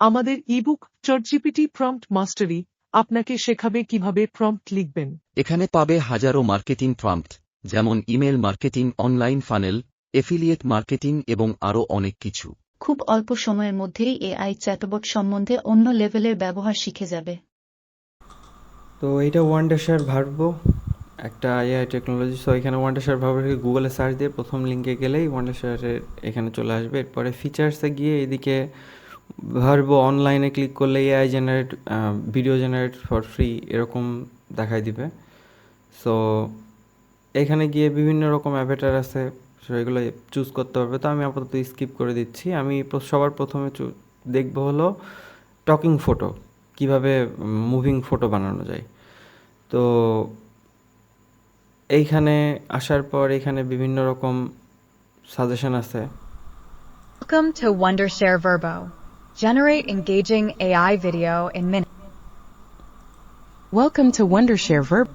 আমাদের ebook চটজিপিটি prompt মাস্টারি আপনাকে শেখাবে কীভাবে প্রম্পট লিখবেন। এখানে পাবে হাজারো মার্কেটিং প্রম্পট যেমন email marketing online funnel affiliate marketing এবং আরও অনেক কিছু। খুব অল্প সময়ের মধ্যেই এআই চ্যাটবট সম্বন্ধে অন্য লেভেলের ব্যবহার শিখে যাবে। তো এটা এইটা ওয়ান্ডারশার ভার্ব একটা এআই টেকনোলজি সো এখানে ওয়ান্ডারশার ভার্বকে গুগলে সার্চ দিয়ে প্রথম লিঙ্কে গেলেই ওয়ান্ডারশারের এখানে চলে আসবে। এরপরে ফিচার্সে গিয়ে এদিকে ভার্ব অনলাইনে ক্লিক করলে AI generate video generate for free এরকম দেখাই দিবে। সো এখানে গিয়ে বিভিন্ন রকম অ্যাভেটার আছে সেগুলো চুজ করতে পারবে। তো আমি আপাতত স্কিপ করে দিচ্ছি। আমি সবার প্রথমে দেখব হলো টকিং ফটো কীভাবে মুভিং ফটো বানানো যায়। তো, এইখানে আসার পর এখানে বিভিন্ন রকম সাজেশন আছে। Welcome to Wondershare Verbo. Generate engaging AI video in minutes. Welcome to Wondershare Verb.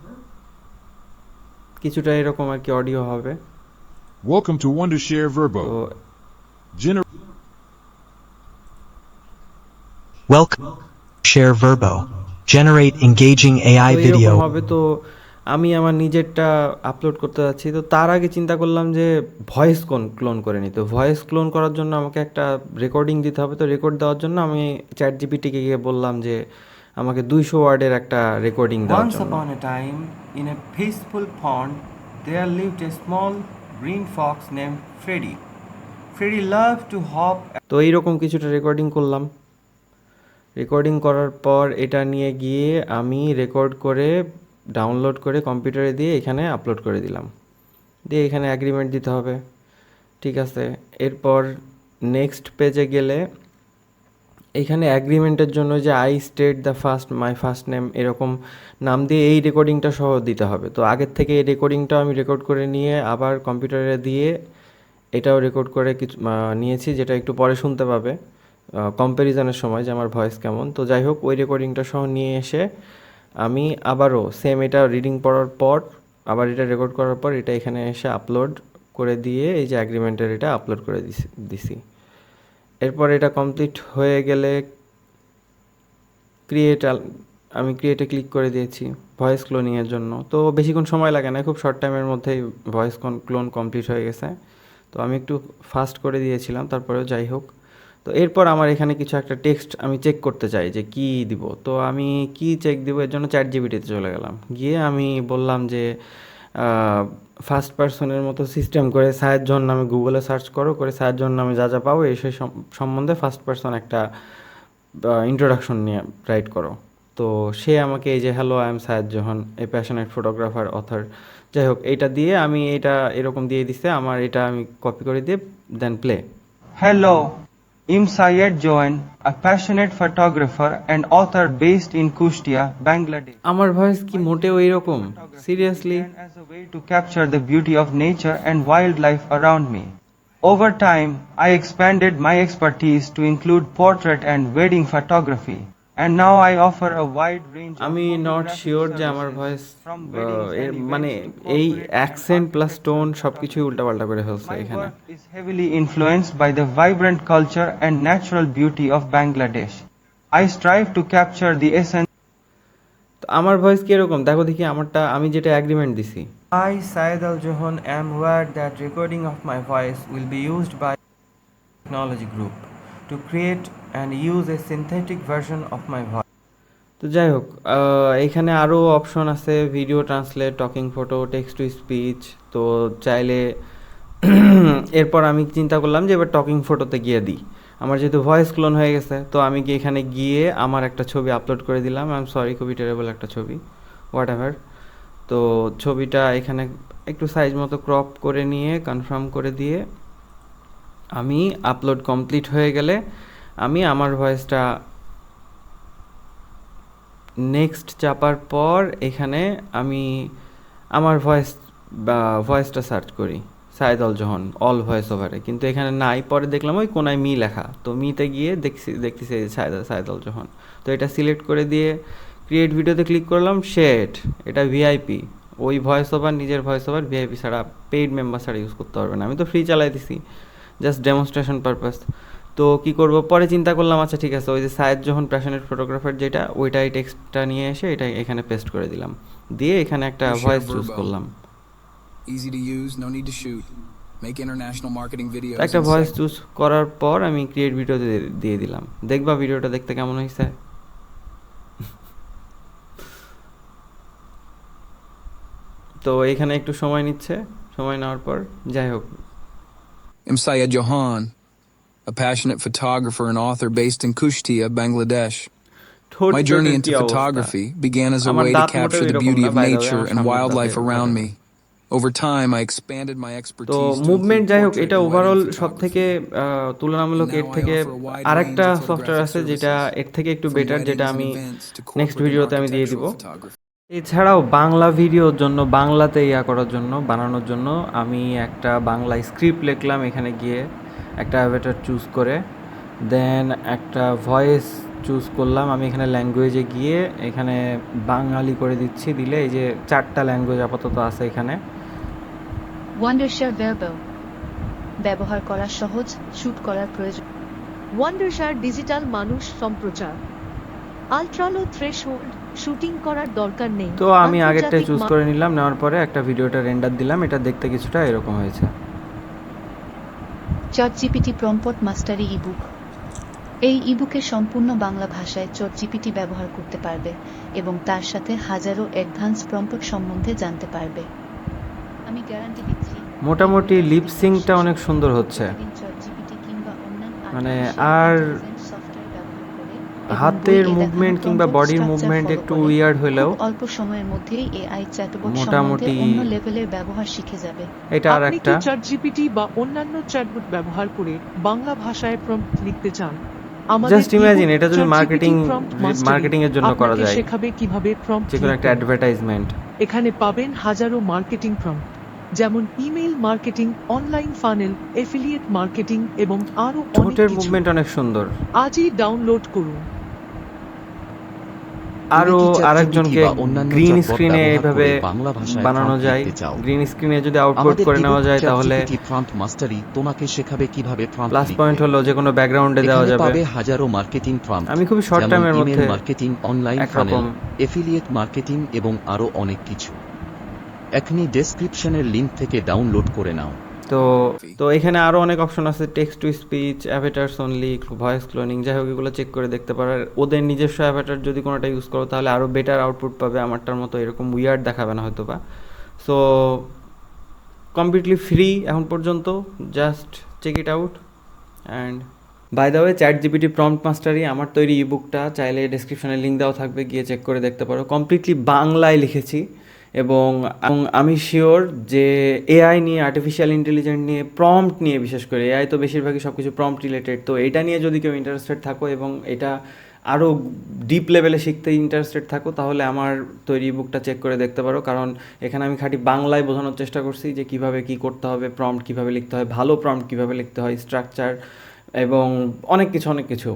কিছুটা এরকম আর কি অডিও হবে Welcome to Wondershare তো Verbo. Gener- Welcome. Share Verbo. Generate engaging AI তো এরকম video. হবে তো আমি আমার নিজেরটা আপলোড করতে যাচ্ছি। তো তার আগে চিন্তা করলাম যে ভয়েস কোন ক্লোন করে নিতে ভয়েস ক্লোন করার জন্য আমাকে একটা রেকর্ডিং দিতে হবে। তো রেকর্ড দেওয়ার জন্য আমি চ্যাট জিপিটিকে গিয়ে বললাম যে আমাকে দুইশো ওয়ার্ডের একটা রেকর্ডিং দেওয়ার জন্য। upon a time, in a peaceful pond, there lived a small green fox named Freddy. Freddy loved to hop তো এইরকম কিছুটা রেকর্ডিং করলাম। রেকর্ডিং করার পর এটা নিয়ে গিয়ে আমি রেকর্ড করে ডাউনলোড করে কম্পিউটারে দিয়ে এখানে আপলোড করে দিলাম। দিয়ে এখানে অ্যাগ্রিমেন্ট দিতে হবে। ঠিক আছে? এরপর নেক্সট পেজে গেলে এখানে অ্যাগ্রিমেন্টের জন্য যে I state the first my first name এরকম নাম দিয়ে এই রেকর্ডিংটা সহ দিতে হবে। তো আগের থেকে এই রেকর্ডিংটা আমি রেকর্ড করে নিয়ে আবার কম্পিউটারে দিয়ে এটাও রেকর্ড করে কিছু নিয়েছি যেটা একটু পরে শুনতে পাবে কম্প্যারিজনের সময় যে আমার ভয়েস কেমন। তো যাই হোক, ওই রেকর্ডিংটা সহ নিয়ে এসে আমি আবারও সেম এটা রিডিং পড়ার পর, আবার এটা রেকর্ড করার পর এটা এখানে এসে আপলোড করে দিয়ে এই যে অ্যাগ্রিমেন্টের এটা আপলোড করে দিছি এরপর এটা কমপ্লিট হয়ে গেলে ক্রিয়েট আমি ক্রিয়েটে ক্লিক করে দিয়েছি ভয়েস ক্লোনিংয়ের জন্য। তো বেশিক্ষণ সময় লাগে না, খুব শর্ট টাইমের মধ্যেই ভয়েস ক্লোন কমপ্লিট হয়ে গেছে। তো আমি একটু ফাস্ট করে দিয়েছিলাম, তারপরেও যাই হোক। তো এরপর আমার এখানে কিছু একটা টেক্সট আমি চেক করতে চাই যে কি দিব। তো আমি কি চেক দিব? এর জন্য চ্যাট জিবিটিতে চলে গেলাম। গিয়ে আমি বললাম যে ফার্স্ট পার্সনের মতো সিস্টেম করে সায়ের জন্য নামে গুগলে সার্চ করো করে সায়ের জন্য নামে যা যা পাবো এই সেই সম্বন্ধে ফার্স্ট পার্সন একটা ইন্ট্রোডাকশন নিয়ে রাইট করো। তো সে আমাকে এই যে hello I am Syed Johan a passionate photographer author যাই হোক এইটা দিয়ে আমি এটা এরকম দিয়ে দিছে আমার এটা আমি কপি করে দিয়ে then play Hello, I'm Syed Joan, a passionate photographer and author based in Kushtia, Bangladesh. আমার ভয়েস কি মোটেও এইরকম seriously began as a way to capture the beauty of nature and wildlife around me. Over time, I expanded my expertise to include portrait and wedding photography. And now I offer a wide range of আমি not sure যে আমার voice মানে এই accent plus tone unconventional সব কিছুই উল্টাপাল্টা করে ফেলছে এখানে is heavily influenced by the vibrant culture and natural beauty of Bangladesh. I strive to capture the essence. তো আমার ভয়েস কীরকম দেখো দেখি আমারটা আমি যেটা অ্যাগ্রিমেন্ট দিছি I, Syed Al Johan, am aware that recording of my voice will be used by technology group to create and use a synthetic version of my voice. তো যাই হোক এখানে আরও অপশন আছে video translate talking photo text to speech তো চাইলে এরপর আমি চিন্তা করলাম যে এবার টকিং ফটোতে গিয়ে দিই। আমার যেহেতু ভয়েস ক্লোন হয়ে গেছে, তো আমি কি এখানে গিয়ে আমার একটা ছবি আপলোড করে দিলাম। আই এম সরি খুবই টেরেবল একটা ছবি হোয়াট এভার তো ছবিটা এখানে একটু সাইজ মতো ক্রপ করে নিয়ে কনফার্ম করে দিয়ে, আমি আপলোড কমপ্লিট হয়ে গেলে আমি আমার ভয়েসটা নেক্সট চাপার পর এখানে আমি আমার ভয়েস, বা ভয়েসটা সার্চ করি, সাইদ আল জহন অল ভয়েস ওভারে কিন্তু এখানে নাই, পরে দেখলাম ওই কোনায় মি লেখা। তো মিতে গিয়ে দেখছি, দেখতেছি এই সাইদ সাইদ আল জহন। তো এটা সিলেক্ট করে দিয়ে ক্রিয়েট ভিডিওতে ক্লিক করলাম শেট এটা ভিআইপি ওই ভয়েস ওভার নিজের ভয়েস ওভার ভিআইপি ছাড়া পেইড মেম্বার ছাড়া ইউজ করতে পারবে না। আমি তো ফ্রি চালাই দিছি জাস্ট ডেমনস্ট্রেশন পারপাস তো কি করব? পরে চিন্তা করলাম আচ্ছা ঠিক আছে ওই যে সায়েদ যখন প্যাশনেট ফটোগ্রাফার যেটা ওইটাই টেক্সটটা নিয়ে এসে এটা এখানে পেস্ট করে দিলাম। দিয়ে এখানে একটা ভয়েস চুজ করলাম। Easy to use, no need to shoot. Make international marketing videos. একটা ভয়েস চুজ করার পর আমি ক্রিয়েট ভিডিও দিয়ে দিলাম। দেখবা ভিডিওটা দেখতে কেমন হয়েছে তো এখানে একটু সময় নিচ্ছে সময় নেওয়ার পর যাই হোক। I'm Syed Johan, a passionate photographer and author based in Kushtia, Bangladesh. My journey into photography began as a way to capture the beauty of nature and wildlife around me. Over time, I expanded my expertise. to movement যাই হোক এটা overall সব থেকে. তুলনামূলক এর থেকে আরেকটা software আছে যেটা এর থেকে একটু বেটার যেটা আমি নেক্সট ভিডিওতে আমি দিয়ে দিব. এছাড়াও বাংলা ভিডিওর জন্য বাংলাতে ইয়া করার জন্য বানানোর জন্য আমি একটা বাংলা স্ক্রিপ্ট লিখলাম এখানে গিয়ে একটা অ্যাভেটার চুজ করে দেন একটা ভয়েস চুজ করলাম। আমি এখানে ল্যাঙ্গুয়েজে গিয়ে এখানে বাঙালি করে দিচ্ছি দিলে এই যে চারটা ল্যাঙ্গুয়েজ আপাতত আছে এখানে। ব্যবহার করা সহজ শুট করার প্রয়োজন। ওয়ান্ডারশার ডিজিটাল মানুষ সম্প্রচার। আলট্রালো থ্রেশহোল্ড শুটিং করার দরকার নেই। তো আমি আন্তর্জাতিক চুজ করে নিলাম নেওয়ার পরে একটা ভিডিওটা রেন্ডার দিলাম এটা দেখতে কিছুটা এরকম হয়েছে। চট জিপিটি প্রম্পট মাস্টারি ইবুক এই ইবুকে সম্পূর্ণ বাংলা ভাষায় চট জিপিটি ব্যবহার করতে পারবে এবং তার সাথে হাজারো অ্যাডভান্স প্রম্পট সম্বন্ধে জানতে পারবে আমি গ্যারান্টি দিচ্ছি মোটামুটি লিপসিংটা অনেক সুন্দর হচ্ছে। মানে আর হাতের movement কিংবা body movement একটু weird হলেও অল্প সময়ের মধ্যেই এআই চ্যাটবট সম্বন্ধে মোটামুটি অন্য লেভেলের ব্যবহার শিখে যাবে। এটা আর একটা চ্যাট জিপিটি বা অন্যান্য চ্যাটবট ব্যবহার করে বাংলা ভাষায় প্রম্পট লিখতে চান? imagine, ebook এটা যদি mastery marketing এর জন্য করা আপনাকে যায়। শেখাবে কীভাবে প্রম্পট যে কোনো একটা অ্যাডভার্টাইজমেন্ট এখানে পাবেন হাজারো মার্কেটিং প্রম্পট যেমন email marketing online funnel affiliate marketing এবং আরও অনেক ঠোঁটের মুভমেন্ট অনেক সুন্দর। আজই ডাউনলোড করুন। আরও কি আরেকজনকে গ্রিন স্ক্রিনে এইভাবে করে বাংলা ভাষায় বানানো যায় গ্রিন স্ক্রিনে যদি আউটপুট করে নেওয়া যায় তাহলে ChatGPT prompt mastery তোমাকে শেখাবে কীভাবে prompt প্লাস পয়েন্ট হলো যে কোনো ব্যাকগ্রাউন্ডে দেওয়া যাবে। পাবে হাজারো মার্কেটিং প্রম্পট আমি খুবই শর্ট টাইমের মধ্যে marketing online funnel affiliate marketing এবং আরও অনেক কিছু। এখনই ডেসক্রিপশনের লিংক থেকে ডাউনলোড করে নাও। তো তো এখানে আরও অনেক অপশন আছে text to speech avatars only voice cloning যাই হোক এগুলো চেক করে দেখতে পারো। ওদের নিজস্ব অ্যাভেটার যদি কোনোটা ইউজ করো, তাহলে আরও বেটার আউটপুট পাবে আমারটার মতো, এরকম উইয়ার্ড দেখাবে না হয়তো বা সো কমপ্লিটলি ফ্রি এখন পর্যন্ত just check it out and by the way chat GPT prompt মাস্টারই আমার তৈরি ইবুকটা চাইলে ডিসক্রিপশনে লিঙ্ক দেওয়া থাকবে, গিয়ে চেক করে দেখতে পারো। কমপ্লিটলি বাংলায় লিখেছি। এবং আমি শিওর যে এআই নিয়ে আর্টিফিশিয়াল ইন্টেলিজেন্স নিয়ে প্রম্পট নিয়ে বিশেষ করে এআই তো বেশিরভাগই সব কিছু প্রম্পট রিলেটেড তো এটা নিয়ে যদি কেউ ইন্টারেস্টেড থাকো এবং এটা আরও ডিপ লেভেলে শিখতে ইন্টারেস্টেড থাকো, তাহলে আমার তৈরি বুকটা চেক করে দেখতে পারো। কারণ এখানে আমি খাঁটি বাংলায় বোঝানোর চেষ্টা করছি যে কীভাবে কি করতে হবে প্রম্পট কীভাবে লিখতে হয়, ভালো প্রম্পট কীভাবে লিখতে হয় স্ট্রাকচার এবং অনেক কিছু অনেক কিছু।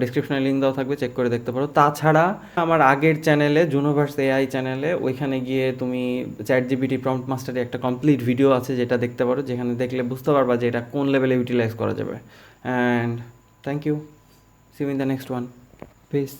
ডিসক্রিপশনে লিঙ্ক দেওয়া থাকবে চেক করে দেখতে পারো। তাছাড়া আমার আগের চ্যানেলে জুনোভার্স এআই চ্যানেলে ওইখানে গিয়ে তুমি চ্যাট জিবিটি প্রম্পট মাস্টারে একটা কমপ্লিট ভিডিও আছে, যেটা দেখতে পারো, যেখানে দেখলে বুঝতে পারবা যে এটা কোন লেভেলে ইউটিলাইজ করা যাবে। And thank you see in the next one peace